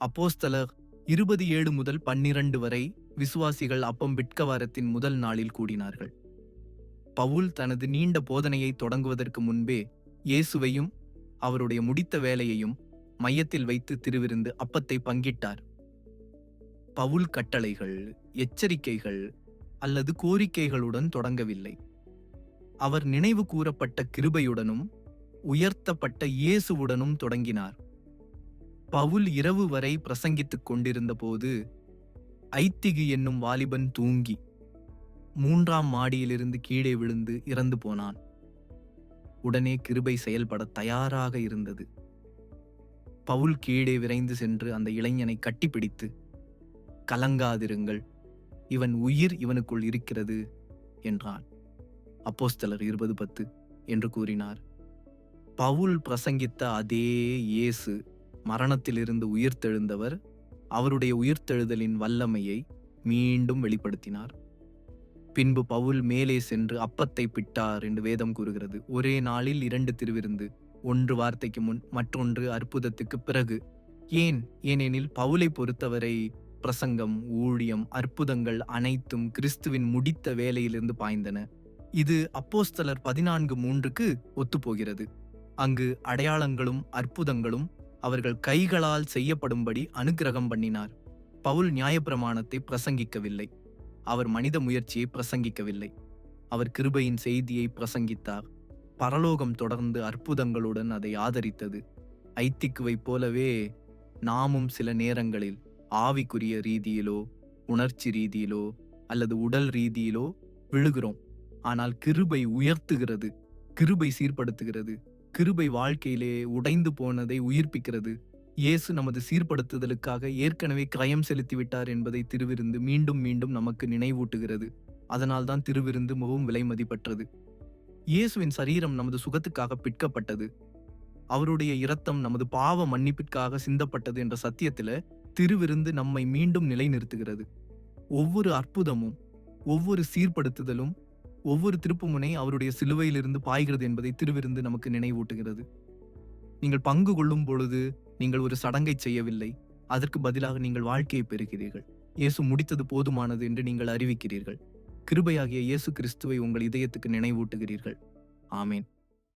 அப்போஸ்தலர் இருபது ஏழு முதல் பன்னிரண்டு வரை விசுவாசிகள் அப்பம் விட்கவாரத்தின் முதல் நாளில் கூடினார்கள். பவுல் தனது நீண்ட போதனையை தொடங்குவதற்கு முன்பே இயேசுவையும் அவருடைய முடித்த வேலையையும் மையத்தில் வைத்து திருவிருந்து அப்பத்தை பங்கிட்டார். பவுல் கட்டளைகள் எச்சரிக்கைகள் அல்லது கோரிக்கைகளுடன் தொடங்கவில்லை. அவர் நினைவு கூறப்பட்ட கிருபையுடனும் உயர்த்தப்பட்ட இயேசுவுடனும் தொடங்கினார். பவுல் இரவு வரை பிரசங்கித்துக் கொண்டிருந்த போது ஐத்திகு என்னும் வாலிபன் தூங்கி மூன்றாம் மாடியிலிருந்து கீழே விழுந்து இறந்து போனான். உடனே கிருபை செயல்பட தயாராக இருந்தது. பவுல் கீழே விரைந்து சென்று அந்த இளைஞனை கட்டிப்பிடித்து கலங்காதிருங்கள் இவன் உயிர் இவனுக்குள் இருக்கிறது என்றான். அப்போஸ்தலர் இருபது பத்து என்று கூறினார். பவுல் பிரசங்கித்த அதே இயேசு மரணத்திலிருந்து உயிர்த்தெழுந்தவர் அவருடைய உயிர்த்தெழுதலின் வல்லமையை மீண்டும் வெளிப்படுத்தினார். பின்பு பவுல் மேலே சென்று அப்பத்தை பிட்டார் என்று வேதம் கூறுகிறது. ஒரே நாளில் இரண்டு திருவிருந்து ஒன்று வார்த்தைக்கு முன் மற்றொன்று அற்புதத்துக்கு பிறகு. ஏன்? ஏனெனில் பவுலை பொறுத்தவரை பிரசங்கம் ஊழியம் அற்புதங்கள் அனைத்தும் கிறிஸ்துவின் முடித்த வேலையிலிருந்து பாய்ந்தன. இது அப்போஸ்தலர் பதினான்கு மூன்றுக்கு ஒத்துப்போகிறது. அங்கு அடையாளங்களும் அற்புதங்களும் அவர்கள் கைகளால் செய்யப்படும்படி அனுக்கிரகம் பண்ணினார். பவுல் நியாயப்பிரமாணத்தை பிரசங்கிக்கவில்லை. அவர் மனித முயற்சியை பிரசங்கிக்கவில்லை. அவர் கிருபையின் செய்தியை பிரசங்கித்தார். பரலோகம் தொடர்ந்து அற்புதங்களுடன் அதை ஆதரித்தது. ஐத்திக்குவைப் போலவே நாமும் சில நேரங்களில் ஆவிக்குரிய ரீதியிலோ உணர்ச்சி ரீதியிலோ அல்லது உடல் ரீதியிலோ விழுகிறோம். ஆனால் கிருபை உயர்த்துகிறது. கிருபை சீர்படுத்துகிறது. கிருபை வாழ்க்கையிலே உடைந்து போனதை உயிர்ப்பிக்கிறது. இயேசு நமது சீர்படுத்துதலுக்காக ஏற்கனவே கிரயம் செலுத்திவிட்டார் என்பதை திருவிருந்து மீண்டும் மீண்டும் நமக்கு நினைவூட்டுகிறது. அதனால்தான் திருவிருந்து மிகவும் விலை மதிப்பற்றது. இயேசுவின் சரீரம் நமது சுகத்துக்காக பிற்கப்பட்டது அவருடைய இரத்தம் நமது பாவ மன்னிப்பிற்காக சிந்தப்பட்டது என்ற சத்தியத்தில் திருவிருந்து நம்மை மீண்டும் நிலைநிறுத்துகிறது. ஒவ்வொரு அற்புதமும் ஒவ்வொரு சீர்படுத்துதலும் ஒவ்வொரு திருப்புமுனை அவருடைய சிலுவையிலிருந்து பாய்கிறது என்பதை திருவிருந்து நமக்கு நினைவூட்டுகிறது. நீங்கள் பங்கு கொள்ளும் பொழுது நீங்கள் ஒரு சடங்கை செய்யவில்லை. அதற்கு பதிலாக நீங்கள் வாழ்க்கையை பெறுகிறீர்கள். இயேசு முடித்தது போதுமானது என்று நீங்கள் அறிவிக்கிறீர்கள். கிருபையாகிய இயேசு கிறிஸ்துவை உங்கள் இதயத்துக்கு நினைவூட்டுகிறீர்கள். ஆமேன்.